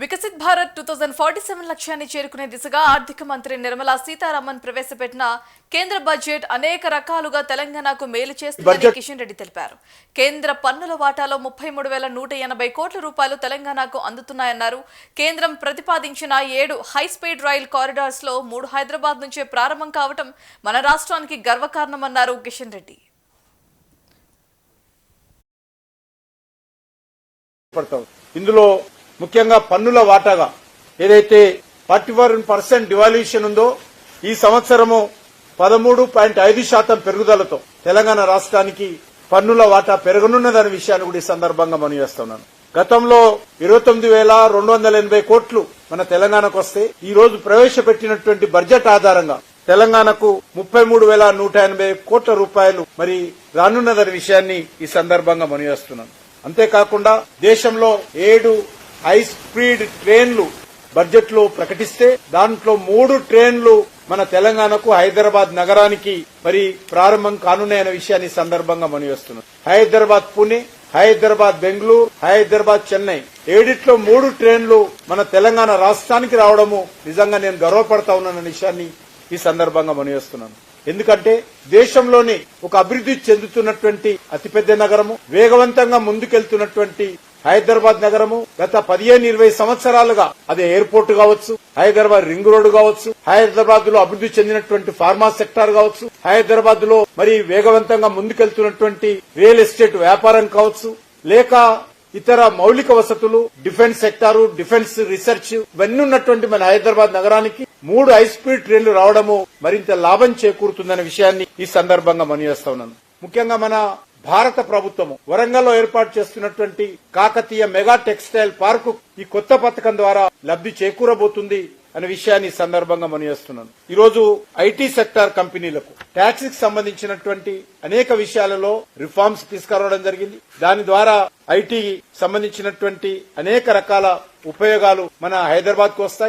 Viksit Bharat two thousand forty seven లక్ష్యాన్ని చేరుకునే దిశగా ఆర్థిక మంత్రి నిర్మలా సీతారామన్ ప్రవేశపెట్టిన కేంద్ర బడ్జెట్ అనేక రకాలుగా తెలంగాణకు మేలు చేస్తుందని కిషన్ రెడ్డి తెలిపారు. కేంద్ర పన్నుల వాటాలో ముప్పై మూడు వేల నూట ఎనభై కోట్ల రూపాయలు తెలంగాణకు అందుతున్నాయన్నారు. కేంద్రం ప్రతిపాదించిన ఏడు హై స్పీడ్ రైల్ కారిడార్స్లో మూడు హైదరాబాద్ నుంచే ప్రారంభం కావటం మన రాష్ట్రానికి గర్వకారణమన్నారు కిషన్ రెడ్డి. ఇందులో ముఖ్యంగా పన్నుల వాటాగా. ఏదైతే ఫార్టీ వన్ పర్సెంట్ డివాల్యూషన్ ఉందో ఈ సంవత్సరము పదమూడు పాయింట్ ఐదు శాతం పెరుగుదలతో తెలంగాణ రాష్ట్రానికి పన్నుల వాటా పెరగనున్నదనే విషయాన్ని కూడా ఈ సందర్భంగా మనం చేస్తున్నాను. గతంలో ఇరవై తొమ్మిది వేల రెండు వందల ఎనభై కోట్లు మన తెలంగాణకు వస్తే ఈ రోజు ప్రవేశపెట్టినటువంటి బడ్జెట్ ఆధారంగా తెలంగాణకు ముప్పై మూడు వేల నూట ఎనభై కోట్ల రూపాయలు మరి రానున్నదనే విషయాన్ని ఈ సందర్భంగా మనం చేస్తున్నాను. అంతేకాకుండా దేశంలో ఏడు హై స్పీడ్ ట్రైన్లు బడ్జెట్లో ప్రకటిస్తే దాంట్లో మూడు ట్రైన్లు మన తెలంగాణకు హైదరాబాద్ నగరానికి మరి ప్రారంభం కానున్నాయన్న విషయాన్ని ఈ సందర్భంగా మనివేస్తున్నాం హైదరాబాద్ పుణె హైదరాబాద్ బెంగళూరు హైదరాబాద్ చెన్నై. ఏడిట్లో మూడు ట్రైన్లు మన తెలంగాణ రాష్ట్రానికి రావడము నిజంగా నేను గర్వపడతా ఉన్నానన్న విషయాన్ని ఈ సందర్భంగా మనివేస్తున్నాను ఎందుకంటే దేశంలోని ఒక అభివృద్ధి చెందుతున్నటువంటి అతిపెద్ద నగరము వేగవంతంగా ముందుకెళ్తున్నటువంటి హైదరాబాద్ నగరము గత పదిహేను ఇరవై సంవత్సరాలుగా అది ఎయిర్పోర్ట్ కావచ్చు హైదరాబాద్ రింగ్ రోడ్ కావచ్చు హైదరాబాద్లో అభివృద్ధి చెందినటువంటి ఫార్మా సెక్టార్ కావచ్చు హైదరాబాద్లో మరి వేగవంతంగా ముందుకెళ్తున్నటువంటి రియల్ ఎస్టేట్ వ్యాపారం కావచ్చు లేక ఇతర మౌలిక వసతులు డిఫెన్స్ సెక్టారు డిఫెన్స్ రీసెర్చ్ ఇవన్నీ ఉన్నటువంటి మన హైదరాబాద్ నగరానికి మూడు హై స్పీడ్ ట్రైన్లు రావడము మరింత లాభం చేకూరుతుందనే విషయాన్ని ఈ సందర్భంగా మనవేస్తా ఉన్నాను ముఖ్యంగా మన భారత ప్రభుత్వము వరంగల్లో ఏర్పాటు చేస్తున్నటువంటి కాకతీయ మెగా టెక్స్టైల్ పార్కు ఈ కొత్త పథకం ద్వారా లబ్ధి చేకూరబోతుంది. అనే విషయాన్ని సందర్భంగా మనవేస్తున్నాను ఈరోజు ఐటీ సెక్టార్ కంపెనీలకు ట్యాక్స్కి సంబంధించినటువంటి అనేక విషయాలలో రిఫార్మ్స్ తీసుకురావడం జరిగింది. దాని ద్వారా ఐటీ సంబంధించినటువంటి అనేక రకాల ఉపయోగాలు మన హైదరాబాద్కు వస్తాయి.